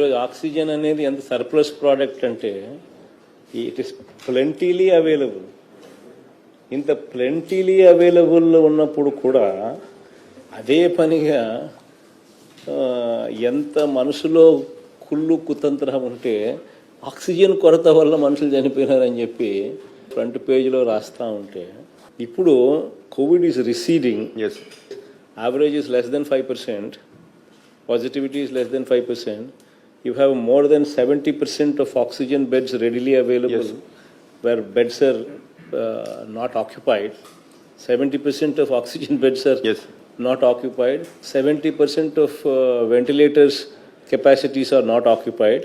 ఈరోజు ఆక్సిజన్ అనేది ఎంత సర్ప్లస్ ప్రోడక్ట్ అంటే ఇట్ ఇస్ ప్లెంటీలీ అవైలబుల్. ఇంత ప్లెంటీలీ అవైలబుల్ ఉన్నప్పుడు కూడా అదే పనిగా ఎంత మనసులో కుళ్ళు కుతంత్రం ఉంటే ఆక్సిజన్ కొరత వల్ల మనుషులు చనిపోయినారని చెప్పి ఫ్రంట్ పేజీలో రాస్తా ఉంటే ఇప్పుడు Covid is receding. Yes average is less than 5%, positivity is less than 5%, you have more than 70% of oxygen beds readily available Yes. where beds are uh, not occupied. 70% of oxygen beds are Yes. not occupied. 70% of uh, ventilators capacities are not occupied.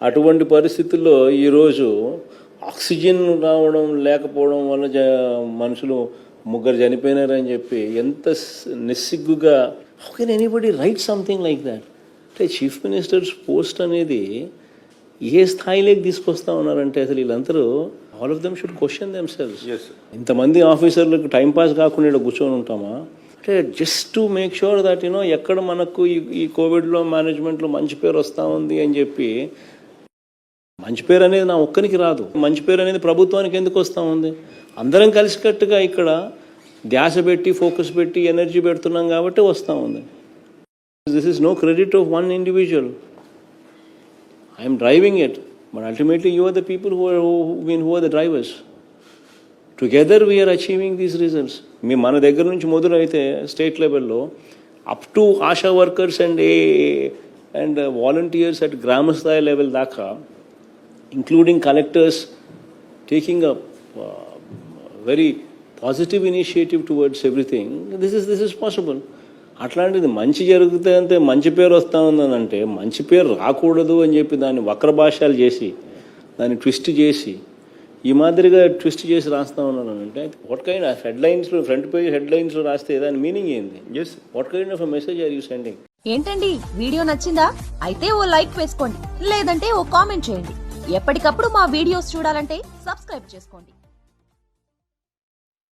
అటువంటి పరిస్థితుల్లో ఈరోజు oxygen రావడం లేకపోవడం వల్ల జ మనుషులు ముగ్గురు చనిపోయినారని చెప్పి ఎంత నిస్సిగ్గుగా how can anybody write something like that అంటే చీఫ్ మినిస్టర్స్ పోస్ట్ అనేది ఏ స్థాయిలోకి తీసుకొస్తా ఉన్నారంటే అసలు వీళ్ళందరూ all of them should question themselves ఇంతమంది ఆఫీసర్లకు టైం పాస్ కాకుండా కూర్చొని ఉంటామా? అంటే just to make sure that you know ఎక్కడ మనకు ఈ ఈ కోవిడ్లో మేనేజ్మెంట్లో మంచి పేరు వస్తూ ఉంది అని చెప్పి మంచి పేరు అనేది నా ఒక్కరికి రాదు. మంచి పేరు అనేది ప్రభుత్వానికి ఎందుకు వస్తూ ఉంది? అందరం కలిసికట్టుగా ఇక్కడ ధ్యాస పెట్టి ఫోకస్ పెట్టి ఎనర్జీ పెడుతున్నాం కాబట్టి వస్తూ ఉంది. this is no credit of one individual I'm driving it but ultimately you are the people who mean who are the drivers together we're achieving these results మీ మన దగ్గర నుంచి మొదలైతే స్టేట్ లెవెల్లో up to Asha workers and a and volunteers at గ్రామ స్థాయి level దాకా including collectors taking a very positive initiative towards everything this is this is possible అట్లాంటిది మంచి జరిగితే అంతే మంచి పేరు వస్తూ ఉందనంటే అంటే మంచి పేరు రాకూడదు అని చెప్పి దాన్ని వక్ర భాషలు చేసి దాన్ని ట్విస్ట్ చేసి ఈ మాదిరిగా ట్విస్ట్ చేసి రాస్తా ఉన్నాను అంటే వాట్ కైండ్ ఆఫ్ హెడ్లైన్స్లో ఫ్రంట్ పేజ్ హెడ్లైన్స్లో రాస్తే దాని మీనింగ్ ఏంది? Yes what kind of message are you sending ఏంటండి? వీడియో నచ్చిందా? అయితే ఓ లైక్ వేసుకోండి. లేదంటే ఓ కామెంట్ చేయండి. ఎప్పటికప్పుడు మా వీడియోస్ చూడాలంటే సబ్స్క్రైబ్ చేసుకోండి.